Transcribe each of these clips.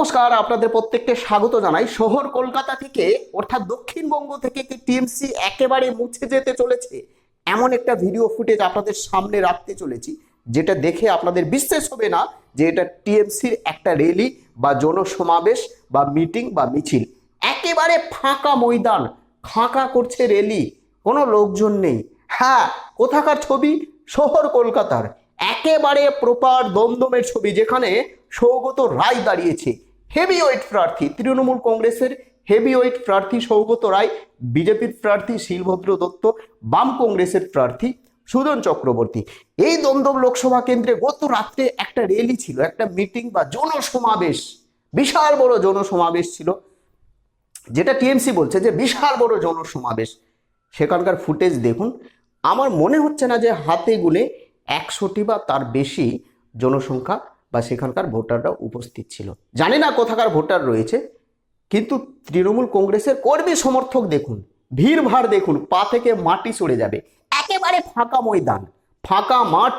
নমস্কার, আপনাদের প্রত্যেককে স্বাগত জানাই। শহর কলকাতা থেকে, অর্থাৎ দক্ষিণবঙ্গ থেকে কি টিএমসি একেবারে মুছে যেতে চলেছে। এমন একটা ভিডিও ফুটেজ আপনাদের সামনে রাখতে চলেছি, যেটা দেখে আপনাদের বিশ্বাস হবে না যে এটা টিএমসির একটা র্যালি বা জনসমাবেশ বা মিটিং বা মিছিল। একেবারে ফাঁকা ময়দান, ফাঁকা করছে র্যালি কোনো লোকজন নেই। হ্যাঁ কোথাকার ছবি? শহর কলকাতার। একেবারে প্রপার দমদমের ছবি, যেখানে সৌগত রায় দাঁড়িয়েছে। হেভি ওয়েট প্রার্থী, তৃণমূল কংগ্রেসের হেভি ওয়েট প্রার্থী সৌগত রায়, বিজেপির প্রার্থী শিলভদ্র দত্ত, বাম কংগ্রেসের প্রার্থী সুজন চক্রবর্তী। এই দমদম লোকসভা কেন্দ্রে গত রাত্রে একটা র্যালি ছিল, একটা মিটিং বা জনসমাবেশ, বিশাল বড় জনসমাবেশ ছিল, যেটা টিএমসি বলছে যে বিশাল বড় জনসমাবেশ। সেখানকার ফুটেজ দেখুন, আমার মনে হচ্ছে না যে হাতে গুনে একশোটি বা তার বেশি জনসংখ্যা বা সেখানকার ভোটাররা উপস্থিত ছিল। জানি না কোথাকার ভোটার রয়েছে, কিন্তু তৃণমূল কংগ্রেসের কর্মী সমর্থক দেখুন, ভিড় ভাড় দেখুন, পা থেকে মাটি সরে যাবে। একেবারে ফাঁকা ময়দান, ফাঁকা মাঠ।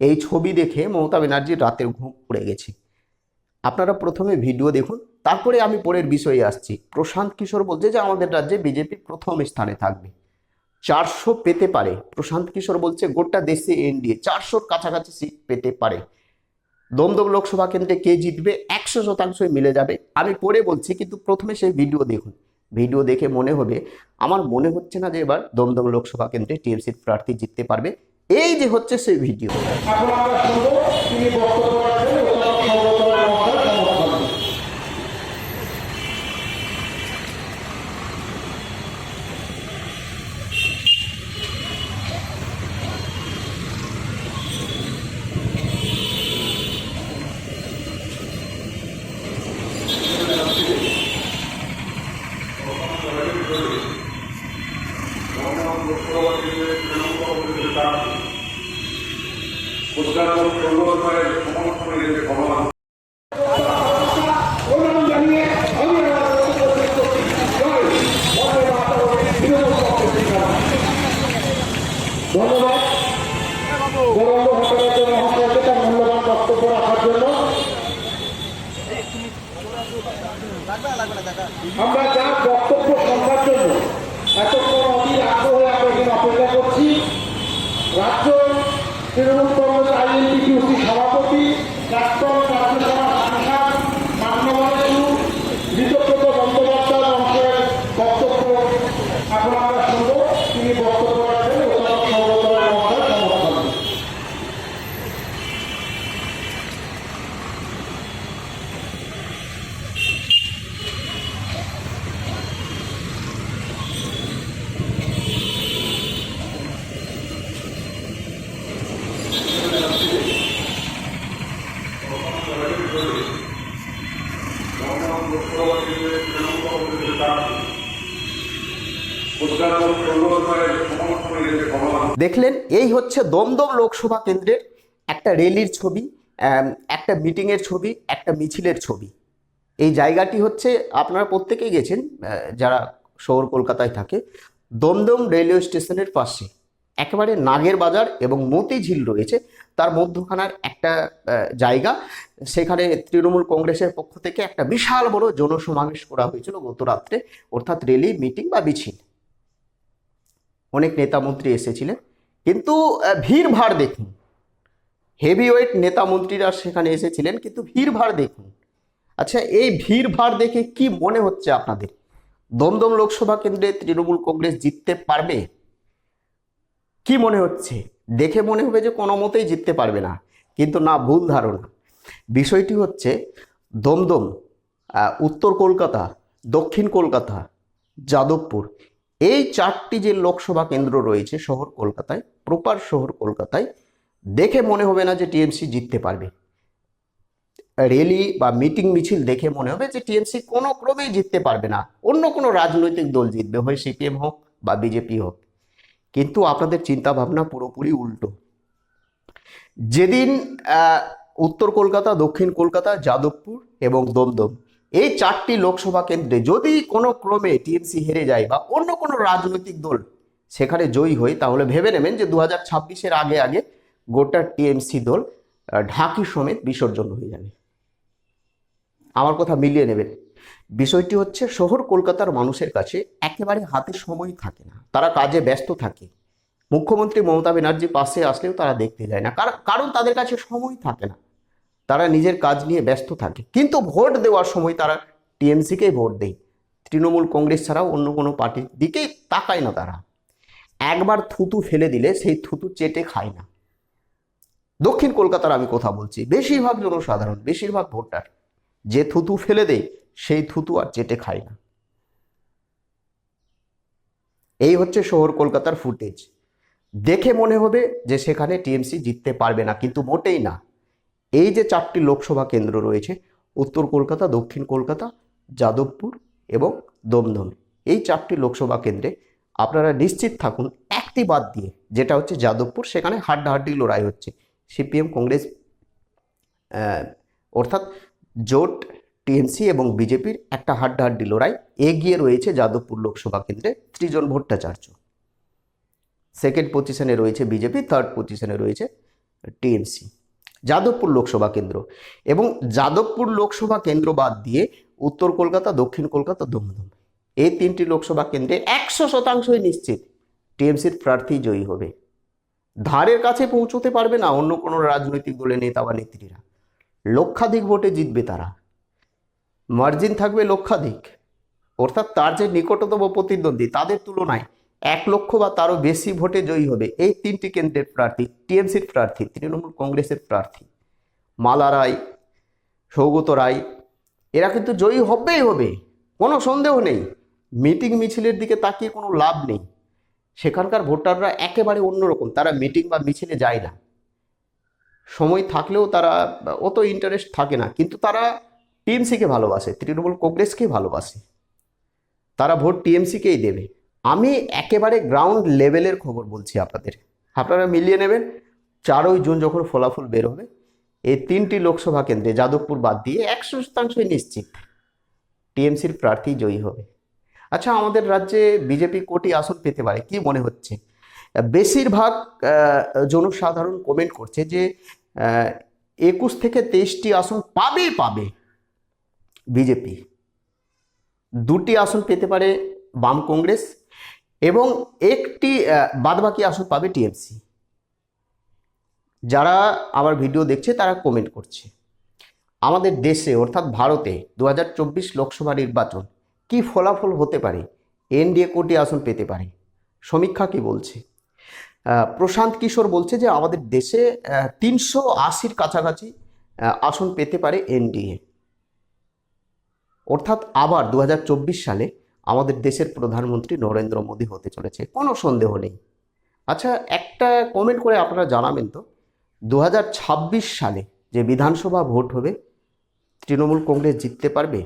এই ছবি দেখে মমতা ব্যানার্জির রাতের ঘুম উড়ে গেছে। আপনারা প্রথমে ভিডিও দেখুন, তারপরে আমি পরের বিষয়ে আসছি। প্রশান্ত কিশোর বলছে যে আমাদের রাজ্যে বিজেপি প্রথম স্থানে থাকবে। চারশো পেতে পারে। প্রশান্ত কিশোর বলছে গোটা দেশে এনডিএ, চারশোর কাছাকাছি সিট পেতে পারে। দমদম লোকসভা কেন্দ্রে কে জিতবে একশো শতাংশই মিলে যাবে। আমি পরে বলছি, কিন্তু প্রথমে সেই ভিডিও দেখুন। ভিডিও দেখে মনে হবে, আমার মনে হচ্ছে না যে এবার দমদম লোকসভা কেন্দ্রে টিএমসির প্রার্থী জিততে পারবে। এই যে হচ্ছে সেই ভিডিও। দেখলেন, এই হচ্ছে দমদম লোকসভা কেন্দ্রের একটা র্যালির ছবি একটা মিটিংয়ের ছবি, একটা মিছিলের ছবি। এই জায়গাটি হচ্ছে, আপনারা প্রত্যেকেই গেছেন যারা শহর কলকাতায় থাকে, দমদম রেলওয়ে স্টেশনের পাশে। একেবারে নাগের বাজার এবং মতিঝিল রয়েছে। তার মধ্যখানার একটা জায়গা। সেখানে তৃণমূল কংগ্রেসের পক্ষ থেকে একটা বিশাল বড় জনসমাবেশ করা হয়েছিল গত রাত্রে অর্থাৎ রেলি মিটিং বা মিছিল অনেক নেতা মন্ত্রী এসেছিলেন। কিন্তু ভিড় ভাড় দেখুন। হেভিওয়েট নেতা মন্ত্রীরা সেখানে এসেছিলেন, কিন্তু ভিড় ভাড় দেখুন। আচ্ছা এই ভিড় ভাড় দেখে কি মনে হচ্ছে আপনাদের? দমদম লোকসভা কেন্দ্রে তৃণমূল কংগ্রেস জিততে পারবে? কি মনে হচ্ছে? দেখে মনে হবে যে কোনো মতেই জিততে পারবে না। কিন্তু না, ভুল ধারণা। বিষয়টি হচ্ছে দমদম উত্তর কলকাতা, দক্ষিণ কলকাতা, যাদবপুর এই চারটি যে লোকসভা কেন্দ্র রয়েছে শহর কলকাতায়, প্রপার শহর কলকাতায়, দেখে মনে হবে না যে টিএমসি জিততে পারবে। র্যালি বা মিটিং মিছিল দেখে মনে হবে যে টিএমসি কোনো ক্রমেই জিততে পারবে না। অন্য কোনো রাজনৈতিক দল জিতবে, হয় সিপিএম হোক বা বিজেপি হোক। কিন্তু আপনাদের চিন্তা ভাবনা পুরোপুরি উল্টো। যেদিন উত্তর কলকাতা, দক্ষিণ কলকাতা, যাদবপুর এবং দমদম, এই চারটি লোকসভা কেন্দ্রে যদি কোনো ক্রমে টিএমসি হেরে যায় বা অন্য কোনো রাজনৈতিক দল সেখানে জয়ী হয় তাহলে ভেবে নেবেন যে দু হাজার ছাব্বিশের আগে আগে গোটা টিএমসি দল ঢাকি সমেত বিসর্জন হয়ে যাবে। আমার কথা মিলিয়ে নেবেন। বিষয়টি হচ্ছে শহর কলকাতার মানুষের কাছে একেবারে হাতে সময় থাকে না। তারা কাজে ব্যস্ত থাকে। মুখ্যমন্ত্রী মমতা ব্যানার্জি পাশে আসলেও তারা দেখতে যায় না। কার- কারণ তাদের কাছে সময় থাকে না। তারা নিজের কাজ নিয়ে ব্যস্ত থাকে। কিন্তু ভোট দেওয়ার সময় তারা টিএমসিকেই ভোট দেয়। তৃণমূল কংগ্রেস ছাড়াও অন্য কোনো পার্টির দিকেই তাকায় না তারা। একবার থুতু ফেলে দিলে সেই থুতু চেটে খায় না। দক্ষিণ কলকাতার আমি কথা বলছি। বেশিরভাগ জনসাধারণ, বেশিরভাগ ভোটার যে থুতু ফেলে দেয় সেই থুতু আর চেটে খায় না। এই হচ্ছে শহর কলকাতার ফুটেজ। দেখে মনে হবে যে সেখানে টিএমসি জিততে পারবে না, কিন্তু মোটেই না। এই যে চারটি লোকসভা কেন্দ্র রয়েছে, উত্তর কলকাতা, দক্ষিণ কলকাতা, যাদবপুর এবং দমদম, এই চারটি লোকসভা কেন্দ্রে আপনারা নিশ্চিত থাকুন, একটি বাদ দিয়ে যেটা হচ্ছে যাদবপুর, সেখানে হাড্ডাহাড্ডি লড়াই হচ্ছে। সিপিএম, কংগ্রেস অর্থাৎ জোট টিএমসি এবং বিজেপির একটা হাড্ডাহাড্ডি লড়াই এগিয়ে রয়েছে যাদবপুর লোকসভা কেন্দ্রে ত্রিজন ভট্টাচার্য। সেকেন্ড পজিশনে রয়েছে বিজেপি থার্ড পজিশনে রয়েছে টিএমসি যাদবপুর লোকসভা কেন্দ্র এবং যাদবপুর লোকসভা কেন্দ্র বাদ দিয়ে উত্তর কলকাতা, দক্ষিণ কলকাতা দমদম এই তিনটি লোকসভা কেন্দ্রে একশো শতাংশই নিশ্চিত টিএমসির প্রার্থী জয়ী হবে। ধারের কাছে পৌঁছতে পারবে না অন্য কোনো রাজনৈতিক দলের নেতা বা নেত্রীরা। লক্ষাধিক ভোটে জিতবে তারা। মার্জিন থাকবে লক্ষাধিক। অর্থাৎ তার যে নিকটতম প্রতিদ্বন্দ্বী, তাদের তুলনায় এক লক্ষ বা তারও বেশি ভোটে জয়ী হবে এই তিনটি কেন্দ্রের প্রার্থী, টিএমসির প্রার্থী, তৃণমূল কংগ্রেসের প্রার্থী। মালা রায়, সৌগত রায়, এরা কিন্তু জয়ী হবেই হবে, কোনো সন্দেহ নেই। মিটিং মিছিলের দিকে তাকিয়ে কোনো লাভ নেই। সেখানকার ভোটাররা একেবারে অন্যরকম, তারা মিটিং বা মিছিলে যায় না। সময় থাকলেও তারা অত ইন্টারেস্ট থাকে না, কিন্তু তারা টিএমসিকে ভালোবাসে, তৃণমূল কংগ্রেসকে ভালোবাসে। তারা ভোট টিএমসিকেই দেবে। আমি একেবারে গ্রাউন্ড লেভেলের খবর বলছি আপনাদের। আপনারা মিলিয়ে নেবেন, চারই জুন যখন ফলাফল বের হবে, এই তিনটি লোকসভা কেন্দ্রে যাদবপুর বাদ দিয়ে একশো শতাংশই নিশ্চিত টিএমসির প্রার্থী জয়ী হবে। আচ্ছা আমাদের রাজ্যে বিজেপি কোটি আসন পেতে পারে, কি মনে হচ্ছে? বেশিরভাগ জনসাধারণ কমেন্ট করছে যে একুশ থেকে তেইশটি আসন পাবেই পাবে। বিজেপি। দুটি আসন পেতে পারে বাম কংগ্রেস এবং একটি বাদবাকি আসন পাবে টিএমসি। যারা আমার ভিডিও দেখছে তারা কমেন্ট করছে। আমাদের দেশে অর্থাৎ ভারতে দু হাজার চব্বিশ লোকসভা নির্বাচন কি ফলাফল হতে পারে? এনডিএ কোটি আসন পেতে পারে। সমীক্ষা কি বলছে? প্রশান্ত কিশোর বলছে যে আমাদের দেশে তিনশো আশির কাছাকাছি আসন পেতে পারে এনডিএ। অর্থাৎ আবার দু হাজার চব্বিশ সালে আমাদের দেশের প্রধানমন্ত্রী নরেন্দ্র মোদী হতে চলেছে, কোনো সন্দেহ নেই। আচ্ছা একটা কমেন্ট করে আপনারা জানাবেন তো। দু হাজার ছাব্বিশ সালে যে বিধানসভা ভোট হবে, তৃণমূল কংগ্রেস জিততে পারবে?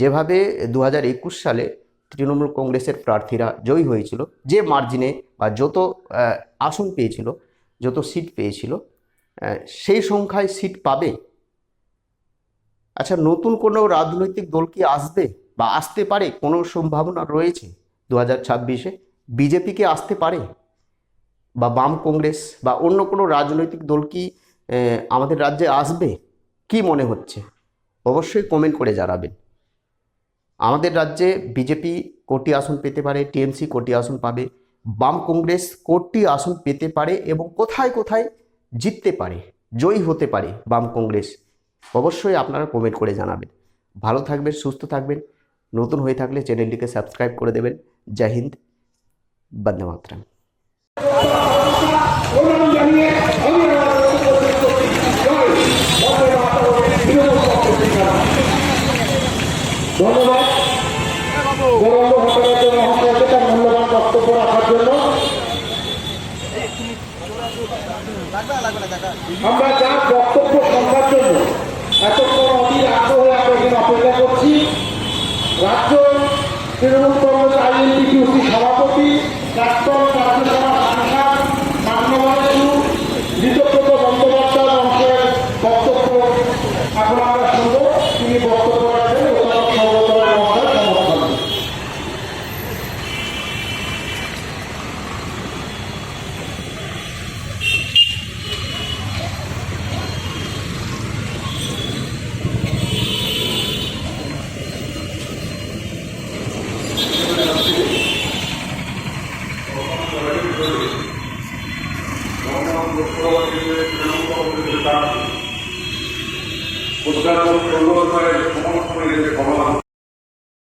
যেভাবে দু হাজার একুশ সালে তৃণমূল কংগ্রেসের প্রার্থীরা জয়ী হয়েছিল, যে মার্জিনে বা যত আসন পেয়েছিল, যত সিট পেয়েছিল সেই সংখ্যায় সিট পাবে আচ্ছা নতুন কোনো রাজনৈতিক দল কি আসবে বা আসতে পারে? কোনো সম্ভাবনা রয়েছে দু হাজার ছাব্বিশে বিজেপিকে আসতে পারে? বা বাম কংগ্রেস বা অন্য কোনো রাজনৈতিক দল কি আমাদের রাজ্যে আসবে? কি মনে হচ্ছে? অবশ্যই কমেন্ট করে জানাবেন। আমাদের রাজ্যে বিজেপি কোটি আসন পেতে পারে, টিএমসি কোটি আসন পাবে, বাম কংগ্রেস কোটি আসন পেতে পারে এবং কোথায় কোথায় জিততে পারে, জয়ী হতে পারে বাম কংগ্রেস। অবশ্যই আপনারা কমেন্ট করে জানাবেন। ভালো থাকবেন, সুস্থ থাকবেন। নতুন হয়ে থাকলে চ্যানেলটিকে সাবস্ক্রাইব করে দেবেন। জয় হিন্দ, বন্দে মাতরম। অনুরোধ